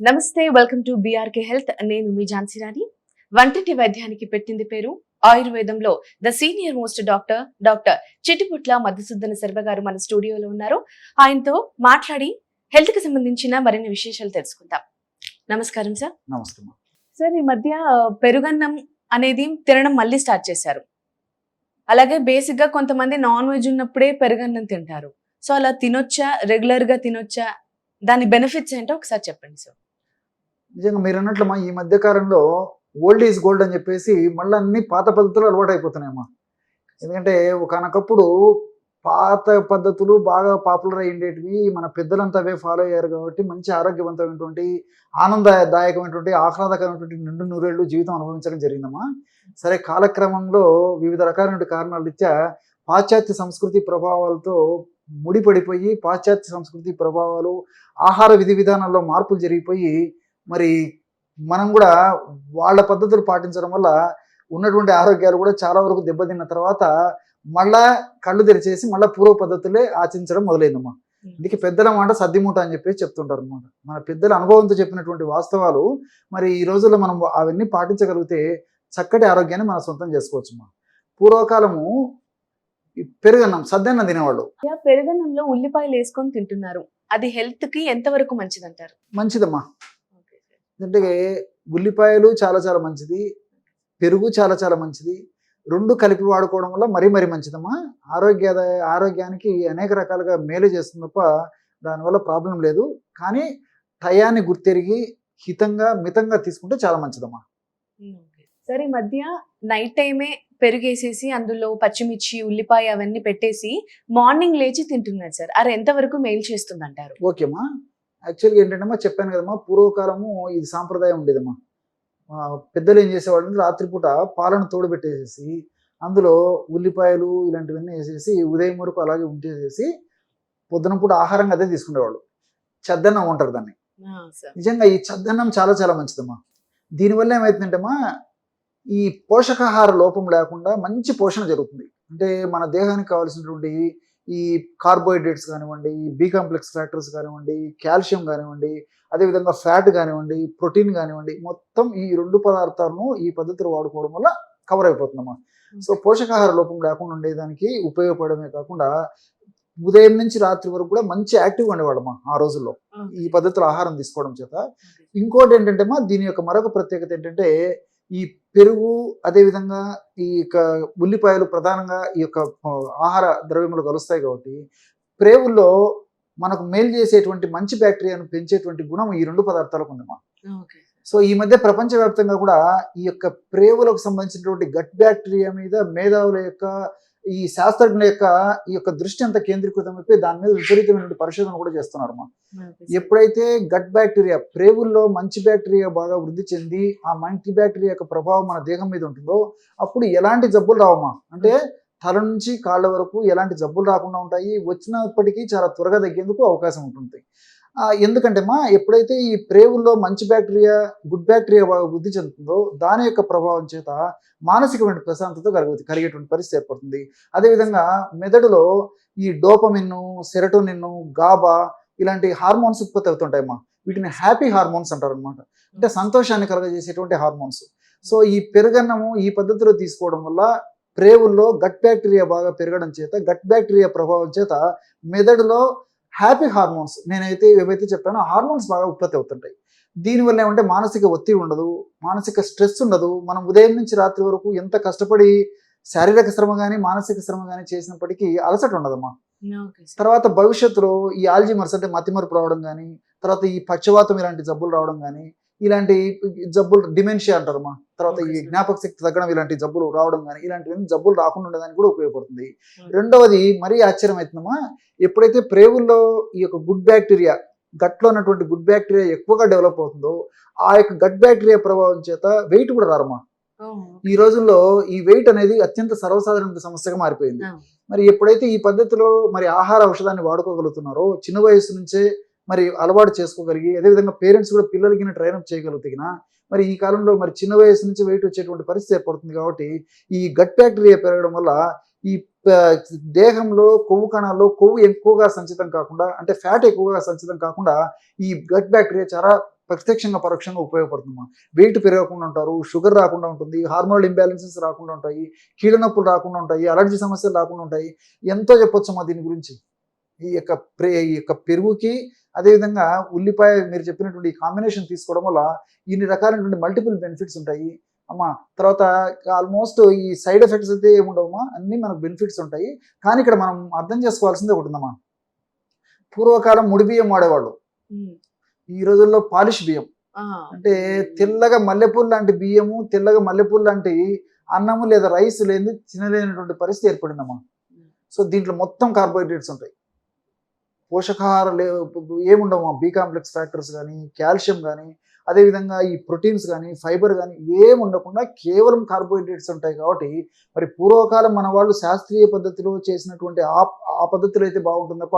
నమస్తే welcome to BRK health. నేను మీ ఝాన్సీ రాణి. వంటింటి వైద్యానికి పెట్టింది పేరు ఆయుర్వేదంలో the senior most doctor doctor Chitiputla Madhusudana Sharma గారు మన స్టూడియోలో ఉన్నారు. ఆయనతో మాట్లాడి హెల్త్కి సంబంధించిన మరిన్ని విశేషాలు తెలుసుకుందాం. నమస్కారం సార్. నమస్తే అమ్మా. సార్ ఈ మధ్య పెరుగన్నం అనేది తినడం మళ్ళీ స్టార్ట్ చేశారు. అలాగే బేసిక్గా కొంతమంది నాన్ వెజ్ ఉన్నప్పుడే పెరుగన్నం తింటారు. సో అలా తినొచ్చా? రెగ్యులర్గా తినొచ్చా? దాని బెనిఫిట్స్ ఏంటో ఒకసారి చెప్పండి సార్. నిజంగా మీరు అన్నట్లమ్మా ఈ మధ్య కాలంలో ఓల్డ్ ఈజ్ గోల్డ్ అని చెప్పేసి మళ్ళీ అన్ని పాత పద్ధతులు అలవాటైపోతున్నాయమ్మా. ఎందుకంటే ఒకనకప్పుడు పాత పద్ధతులు బాగా పాపులర్ అయ్యేటివి మన పెద్దలంతా అవే ఫాలో అయ్యారు కాబట్టి మంచి ఆరోగ్యవంతమైనటువంటి ఆనందదాయకమైనటువంటి ఆహ్లాదకరమైనటువంటి నిండు నూరేళ్ళు జీవితం అనుభవించడం జరిగిందమ్మా. సరే కాలక్రమంలో వివిధ రకాలైన కారణాల రీత్యా పాశ్చాత్య సంస్కృతి ప్రభావాలతో ముడిపడిపోయి పాశ్చాత్య సంస్కృతి ప్రభావాలు ఆహార విధి విధానాల్లో మార్పులు జరిగిపోయి మరి మనం కూడా వాళ్ళ పద్ధతులు పాటించడం వల్ల ఉన్నటువంటి ఆరోగ్యాలు కూడా చాలా వరకు దెబ్బతిన్న తర్వాత మళ్ళా కళ్ళు తెరిచేసి మళ్ళా పూర్వ పద్ధతులే ఆచరించడం మొదలైందమ్మా. ఇందుకే పెద్దల మాట సద్దిమూట అని చెప్పేసి చెప్తుంటారు అనమాట మన పెద్దల అనుభవంతో చెప్పినటువంటి వాస్తవాలు మరి ఈ రోజుల్లో మనం అవన్నీ పాటించగలిగితే చక్కటి ఆరోగ్యాన్ని మనం సొంతం చేసుకోవచ్చమ్మా పూర్వకాలము పెరుగన్నం సద్దన్నం తినేవాళ్ళు. పెరుగన్నంలో ఉల్లిపాయలు వేసుకొని తింటున్నారు. అది హెల్త్కి ఎంత వరకు మంచిది అంటారు మంచిదమ్మా. అంటే ఉల్లిపాయలు చాలా చాలా మంచిది పెరుగు చాలా చాలా మంచిది. రెండు కలిపి వాడుకోవడం వల్ల మరీ మరీ మంచిదమ్మా. ఆరోగ్య ఆరోగ్యానికి అనేక రకాలుగా మేలు చేస్తుంది తప్ప దానివల్ల ప్రాబ్లం లేదు. కానీ టయాన్ని గుర్తెరిగి హితంగా మితంగా తీసుకుంటే చాలా మంచిదమ్మా. సరే ఈ మధ్య నైట్ టైమే పెరుగేసేసి అందులో పచ్చిమిర్చి ఉల్లిపాయ అవన్నీ పెట్టేసి మార్నింగ్ లేచి తింటున్నారు సార్. అది ఎంతవరకు మెయిల్ చేస్తుంది అంటారు ఓకేమ్మా యాక్చువల్గా ఏంటంటే చెప్పాను కదమ్మా పూర్వకాలము ఇది సాంప్రదాయం ఉండేదమ్మా. పెద్దలు ఏం చేసేవాళ్ళు అంటే రాత్రిపూట పాలను తోడుపెట్టేసేసి అందులో ఉల్లిపాయలు ఇలాంటివన్నీ వేసేసి ఉదయం వరకు అలాగే ఉంచేసేసి పొద్దున పూట ఆహారంగా అదే తీసుకునేవాళ్ళు. చద్దన్నం ఉంటారు దాన్ని. నిజంగా ఈ చద్దన్నం చాలా చాలా మంచిదమ్మా. దీనివల్ల ఏమవుతుందంటేమా ఈ పోషకాహార లోపం లేకుండా మంచి పోషణ జరుగుతుంది. అంటే మన దేహానికి కావాల్సినటువంటి ఈ కార్బోహైడ్రేట్స్ కానివ్వండి బి కాంప్లెక్స్ ఫ్యాక్టర్స్ కానివ్వండి కాల్షియం కానివ్వండి అదేవిధంగా ఫ్యాట్ కానివ్వండి ప్రోటీన్ కానివ్వండి మొత్తం ఈ రెండు పదార్థాలను ఈ పద్ధతిలో వాడుకోవడం వల్ల కవర్ అయిపోతుందమ్మా. సో పోషకాహార లోపం లేకుండా ఉండేదానికి ఉపయోగపడమే కాకుండా ఉదయం నుంచి రాత్రి వరకు కూడా మంచి యాక్టివ్గా ఉండేవాళ్ళమ్మా ఆ రోజుల్లో ఈ పద్ధతిలో ఆహారం తీసుకోవడం చేత. ఇంకోటి ఏంటంటే మా దీని యొక్క మరొక ప్రత్యేకత ఏంటంటే ఈ పెరుగు అదేవిధంగా ఈ యొక్క ఉల్లిపాయలు ప్రధానంగా ఈ యొక్క ఆహార ద్రవ్యములు కలుస్తాయి కాబట్టి ప్రేవుల్లో మనకు మేలు చేసేటువంటి మంచి బ్యాక్టీరియాను పెంచేటువంటి గుణం ఈ రెండు పదార్థాలకు ఉందమ్మా సో ఈ మధ్య ప్రపంచవ్యాప్తంగా కూడా ఈ యొక్క ప్రేవులకు సంబంధించినటువంటి గట్ బ్యాక్టీరియా మీద మేధావుల యొక్క ఈ శాస్త్రజ్ఞుల యొక్క ఈ యొక్క దృష్టి అంతా కేంద్రీకృతం అయిపోయి దాని మీద విపరీతమైనటువంటి పరిశోధన కూడా చేస్తున్నారు అమ్మా ఎప్పుడైతే గట్ బ్యాక్టీరియా ప్రేవుల్లో మంచి బ్యాక్టీరియా బాగా వృద్ధి చెంది ఆ మంచి బ్యాక్టీరియా యొక్క ప్రభావం మన దేహం మీద ఉంటుందో అప్పుడు ఎలాంటి జబ్బులు రావమ్మా అంటే తల నుంచి కాళ్ళ వరకు ఎలాంటి జబ్బులు రాకుండా ఉంటాయి వచ్చినప్పటికీ చాలా త్వరగా తగ్గేందుకు అవకాశం ఉంటుంది ఎందుకంటే మా ఎప్పుడైతే ఈ ప్రేవుల్లో మంచి బ్యాక్టీరియా గుడ్ బ్యాక్టీరియా బాగా వృద్ధి చెందుతుందో దాని యొక్క ప్రభావం చేత మానసికమైన ప్రశాంతత కలిగి కలిగేటువంటి పరిస్థితి ఏర్పడుతుంది. అదేవిధంగా మెదడులో ఈ డోపమిన్ను సెరటోనిన్ను గాబా ఇలాంటి హార్మోన్స్ ఉత్పత్తి అవుతుంటాయమ్మా వీటిని హ్యాపీ హార్మోన్స్ అంటారు అనమాట అంటే సంతోషాన్ని కలగజేసేటువంటి హార్మోన్స్. సో ఈ పెరుగన్నము ఈ పద్ధతిలో తీసుకోవడం వల్ల ప్రేవుల్లో గట్ బ్యాక్టీరియా బాగా పెరగడం చేత గట్ బ్యాక్టీరియా ప్రభావం చేత మెదడులో హ్యాపీ హార్మోన్స్ నేనైతే ఏవైతే చెప్పానో హార్మోన్స్ బాగా ఉత్పత్తి అవుతుంటాయి. దీనివల్ల ఏమంటే మానసిక ఒత్తిడి ఉండదు మానసిక స్ట్రెస్ ఉండదు. మనం ఉదయం నుంచి రాత్రి వరకు ఎంత కష్టపడి శారీరక శ్రమ కానీ మానసిక శ్రమ కానీ చేసినప్పటికీ అలసట ఉండదమ్మా. తర్వాత భవిష్యత్తులో ఈ ఆల్జిమర్స్ అంటే మతిమరుపు రావడం కానీ తర్వాత ఈ పక్షవాతం ఇలాంటి జబ్బులు రావడం కానీ ఇలాంటి జబ్బులు డిమెన్షియా అంటారమ్మా తర్వాత ఈ. జ్ఞాపక శక్తి తగ్గడం ఇలాంటి జబ్బులు రావడం కానీ ఇలాంటివన్నీ జబ్బులు రాకుండా ఉండడానికి కూడా ఉపయోగపడుతుంది. రెండవది మరీ ఆశ్చర్యం అవుతుందమ్మా ఎప్పుడైతే ప్రేవుల్లో ఈ యొక్క గుడ్ బ్యాక్టీరియా గట్లో ఉన్నటువంటి గుడ్ బ్యాక్టీరియా ఎక్కువగా డెవలప్ అవుతుందో ఆ యొక్క గట్ బ్యాక్టీరియా ప్రభావం చేత వెయిట్ కూడా రారమ్మా ఈ రోజుల్లో ఈ వెయిట్ అనేది అత్యంత సర్వసాధారణ సమస్యగా మారిపోయింది. మరి ఎప్పుడైతే ఈ పద్ధతిలో మరి ఆహార ఔషధాన్ని వాడుకోగలుగుతున్నారో చిన్న వయసు నుంచే మరి అలవాటు చేసుకోగలిగి అదేవిధంగా పేరెంట్స్ కూడా పిల్లలకి ట్రైనప్ చేయగలుగుతున్నా మరి ఈ కాలంలో మరి చిన్న వయసు నుంచి వెయిట్ వచ్చేటువంటి పరిస్థితి ఏర్పడుతుంది కాబట్టి ఈ గట్ బ్యాక్టీరియా పెరగడం వల్ల ఈ దేహంలో కొవ్వు కణాల్లో కొవ్వు ఎక్కువగా సంచితం కాకుండా అంటే ఫ్యాట్ ఎక్కువగా సంచితం కాకుండా ఈ గట్ బ్యాక్టీరియా చాలా ప్రత్యక్షంగా పరోక్షంగా ఉపయోగపడుతుందమ్మా. వెయిట్ పెరగకుండా ఉంటారు షుగర్ రాకుండా ఉంటుంది హార్మోనల్ ఇంబ్యాలెన్సెస్ రాకుండా ఉంటాయి కీళ్ళనొప్పులు రాకుండా ఉంటాయి అలర్జీ సమస్యలు రాకుండా ఉంటాయి. ఎంతో చెప్పొచ్చమ్మా దీని గురించి. ఈ యొక్క ప్రే ఈ యొక్క పెరుగుకి అదేవిధంగా ఉల్లిపాయ మీరు చెప్పినటువంటి ఈ కాంబినేషన్ తీసుకోవడం వల్ల ఇన్ని రకాలైనటువంటి మల్టిపుల్ బెనిఫిట్స్ ఉంటాయి. అమ్మా తర్వాత ఆల్మోస్ట్ ఈ సైడ్ ఎఫెక్ట్స్ అయితే ఏముండవమ్మా? అన్ని మనకు బెనిఫిట్స్ ఉంటాయి. కానీ ఇక్కడ మనం అర్థం చేసుకోవాల్సింది ఒకటి ఉందమ్మా. పూర్వకాలం ముడి బియ్యం వాడేవాళ్ళు. ఈ రోజుల్లో పాలిష్ బియ్యం. అంటే తెల్లగా మల్లెపూలు లాంటి బియ్యము తెల్లగా మల్లెపూలు లాంటి అన్నము లేదా రైస్ లేని తినలేనటువంటి పరిస్థితి ఏర్పడిందమ్మా. సో దీంట్లో మొత్తం కార్బోహైడ్రేట్స్ ఉంటాయి. పోషకాహార లే ఏముండవు బీ కాంప్లెక్స్ ఫ్యాక్టర్స్ కానీ కాల్షియం కానీ అదేవిధంగా ఈ ప్రోటీన్స్ కానీ ఫైబర్ కానీ ఏం ఉండకుండా కేవలం కార్బోహైడ్రేట్స్ ఉంటాయి కాబట్టి మరి పూర్వకాలం మన వాళ్ళు శాస్త్రీయ పద్ధతిలో చేసినటువంటి ఆ ఆ పద్ధతిలో అయితే బాగుంటుంది తప్ప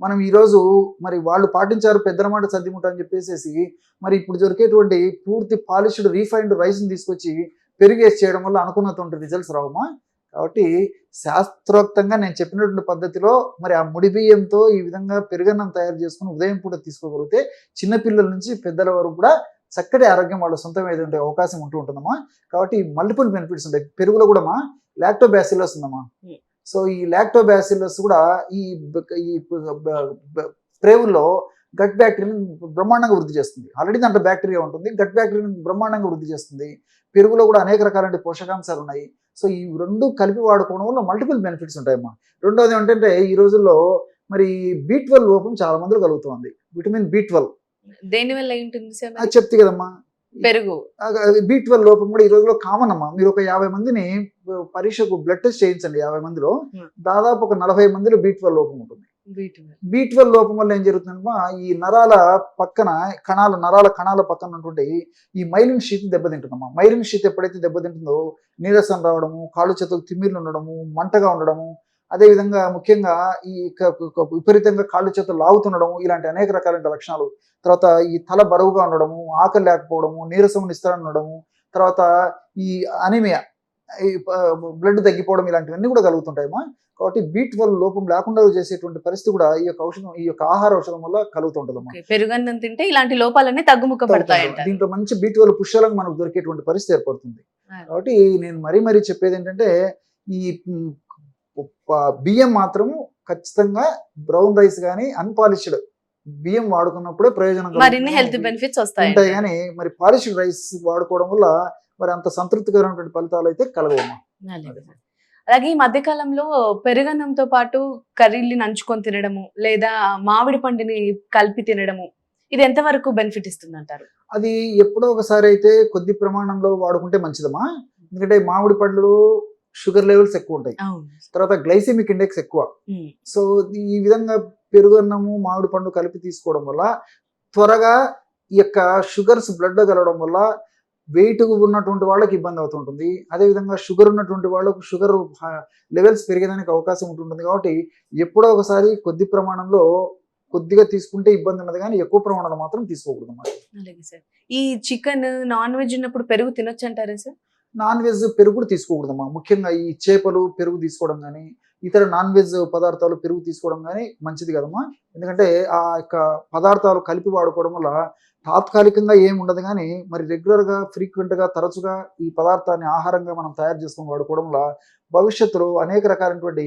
మనం ఈరోజు మరి వాళ్ళు పాటించారు పెద్దల మాట సర్దిముట అని చెప్పేసి మరి ఇప్పుడు దొరికేటువంటి పూర్తి పాలిష్డ్ రీఫైన్డ్ రైస్ని తీసుకొచ్చి పెరిగేసి చేయడం వల్ల అనుకున్నటువంటి రిజల్ట్స్ రావమా? కాబట్టి శాస్త్రోక్తంగా నేను చెప్పినటువంటి పద్ధతిలో మరి ఆ ముడి బియ్యంతో ఈ విధంగా పెరుగన్నం తయారు చేసుకుని ఉదయం పూట తీసుకోగలిగితే చిన్నపిల్లల నుంచి పెద్దల వరకు కూడా చక్కటి ఆరోగ్యం వాళ్ళ సొంతం ఏది ఉండే అవకాశం ఉంటూ ఉంటుందమ్మా. కాబట్టి మల్టిపుల్ బెనిఫిట్స్ ఉంటాయి. పెరుగులో కూడా మా లాక్టోబాసిల్లస్ ఉందమ్మా. Hmm. సో ఈ లాక్టోబాసిల్లస్ కూడా ఈ ప్రేవుల్లో గట్ బ్యాక్టీరియాని బ్రహ్మాండంగా వృద్ధి చేస్తుంది. ఆల్రెడీ దాంట్లో బ్యాక్టీరియా ఉంటుంది. గట్ బ్యాక్టీరియాని బ్రహ్మాండంగా వృద్ధి చేస్తుంది. పెరుగులో కూడా అనేక రకాలైన పోషకాంశాలు ఉన్నాయి. సో ఈ రెండు కలిపి వాడుకోవడం వల్ల మల్టిపుల్ బెనిఫిట్స్ ఉంటాయమ్మా. రెండోది ఏంటంటే ఈ రోజుల్లో మరి బీ ట్వెల్వ్ లోపం చాలా మందిలో కలుగుతుంది. విటమిన్ బి ట్వెల్వ్ దేని వల్ల? అది చెప్తే కదమ్మా. పెరుగు. బీ ట్వెల్వ్ లోపం కూడా ఈ రోజులో కామన్ అమ్మా. మీరు ఒక యాభై మందిని పరీక్షకు బ్లడ్ టెస్ట్ చేయించండి యాభై మందిలో. దాదాపు ఒక నలభై మందిలో బీ ట్వెల్వ్ లోపం ఉంటుంది. బీ ట్వెల్వ్ లోపం వల్ల ఏం జరుగుతుందమ్మా ఈ నరాల పక్కన కణాల నరాల కణాల పక్కన ఉన్నటువంటి ఈ మైలిన్ షీత్ దెబ్బతింటుందమ్మా. మైలిన్ షీత్ ఎప్పుడైతే దెబ్బతింటుందో నీరసం రావడము కాళ్ళు చేతులు తిమ్మిర్లు ఉండడము మంటగా ఉండడము అదేవిధంగా ముఖ్యంగా ఈ క- విపరీతంగా కాళ్ళు చేతులు లాగుతుండడం ఇలాంటి అనేక రకాలైన లక్షణాలు. తర్వాత ఈ తల బరువుగా ఉండడము ఆకలి లేకపోవడము నీరసం నిస్తరణ ఉండడము తర్వాత ఈ అనిమియా బ్లడ్ తగ్గిపోవడం ఇలాంటివన్నీ కూడా కలుగుతుంటాయమ్మా. కాబట్టి బీ ట్వెల్వ్ లోపం లేకుండా చేసేటువంటి పరిస్థితి కూడా ఈ యొక్క ఔషధం ఈ యొక్క ఆహార ఔషధం వల్ల కలుగుతుంటుందమ్మా. పెరుగన్నం తింటే ఇలాంటి లోపాలన్నీ తగ్గుముఖ పడతాయంట దీంట్లో మంచి బీ ట్వెల్వ్ పుష్కలంగా మనకు దొరికేటువంటి పరిస్థితి ఏర్పడుతుంది. కాబట్టి నేను మరీ మరీ చెప్పేది ఏంటంటే ఈ బియ్యం మాత్రము ఖచ్చితంగా బ్రౌన్ రైస్ కానీ అన్పాలిష్డ్ బియ్యం వాడుకున్నప్పుడే ప్రయోజనం. హెల్త్ బెనిఫిట్స్ వస్తాయి ఉంటాయి కానీ మరి పాలిష్డ్ రైస్ వాడుకోవడం వల్ల మరి అంత సంతృప్తికరమైనటువంటి ఫలితాలు అయితే కలగవమ్మా అలాగే ఈ మధ్య కాలంలో పెరుగన్నంతో పాటు కర్రీల్ని నంచుకొని తినడము లేదా మామిడి పండుని కలిపి తినడము ఇది ఎంతవరకు బెనిఫిట్ ఇస్తుంది అంటారు అది ఎప్పుడో ఒకసారి అయితే కొద్ది ప్రమాణంలో వాడుకుంటే మంచిదమ్మా. ఎందుకంటే మామిడి పండ్లు షుగర్ లెవెల్స్ ఎక్కువ ఉంటాయి. తర్వాత గ్లైసెమిక్ ఇండెక్స్ ఎక్కువ. సో ఈ విధంగా పెరుగన్నము మామిడి పండు కలిపి తీసుకోవడం వల్ల త్వరగా ఈ యొక్క షుగర్స్ బ్లడ్ కలవడం వల్ల వెయిట్ ఉన్నటువంటి వాళ్ళకి ఇబ్బంది అవుతుంటుంది. అదేవిధంగా షుగర్ ఉన్నటువంటి వాళ్ళకు షుగర్ లెవెల్స్ పెరిగేదానికి అవకాశం ఉంటుంటుంది కాబట్టి ఎప్పుడో ఒకసారి కొద్ది ప్రమాణంలో కొద్దిగా తీసుకుంటే ఇబ్బంది ఉన్నది కానీ ఎక్కువ ప్రమాణంలో మాత్రం తీసుకోకూడదు అన్నమాట. అలాగే సార్. ఈ చికెన్ నాన్ వెజ్ ఉన్నప్పుడు పెరుగు తినొచ్చు అంటారా సార్? నాన్ వెజ్ పెరుగు కూడా తీసుకోకూడదమ్మా. ముఖ్యంగా ఈ చేపలు పెరుగు తీసుకోవడం కానీ ఇతర నాన్ వెజ్ పదార్థాలు పెరుగు తీసుకోవడం కానీ మంచిది కదమ్మా. ఎందుకంటే ఆ యొక్క పదార్థాలు కలిపి వాడుకోవడం వల్ల తాత్కాలికంగా ఏమి ఉండదు కానీ మరి రెగ్యులర్గా ఫ్రీక్వెంట్గా తరచుగా ఈ పదార్థాన్ని ఆహారంగా మనం తయారు చేసుకొని వాడుకోవడం వల్ల భవిష్యత్తులో అనేక రకాలైనటువంటి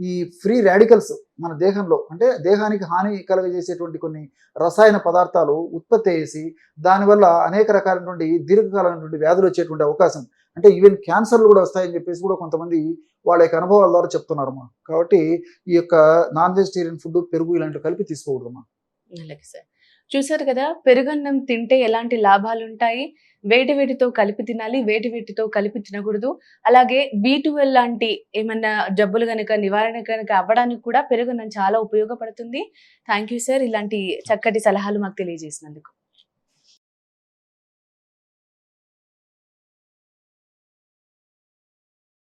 ఈ ఫ్రీ రాడికల్స్ మన దేహంలో అంటే దేహానికి హాని కలగజేసేటువంటి కొన్ని రసాయన పదార్థాలు ఉత్పత్తి చేసి దానివల్ల అనేక రకాలైనటువంటి దీర్ఘకాలమైనటువంటి వ్యాధులు వచ్చేటువంటి అవకాశం. అంటే ఈవెన్ క్యాన్సర్లు కూడా వస్తాయని చెప్పేసి కూడా కొంతమంది వాళ్ళ యొక్క అనుభవాల ద్వారా చెప్తున్నారమ్మా. కాబట్టి ఈ యొక్క నాన్ వెజిటేరియన్ ఫుడ్ పెరుగు ఇలాంటివి కలిపి తీసుకోకూడదమ్మా. అలాగే సార్. చూసారు కదా పెరుగన్నం తింటే ఎలాంటి లాభాలు ఉంటాయి వేటి వేటితో కలిపి తినాలి వేటి వేటితో కలిపి తినకూడదు. అలాగే బీ లాంటి ఏమన్నా జబ్బులు కనుక నివారణ కనుక అవ్వడానికి కూడా పెరుగన్నం చాలా ఉపయోగపడుతుంది. థ్యాంక్ యూ సార్ ఇలాంటి చక్కటి సలహాలు మాకు తెలియజేసినందుకు.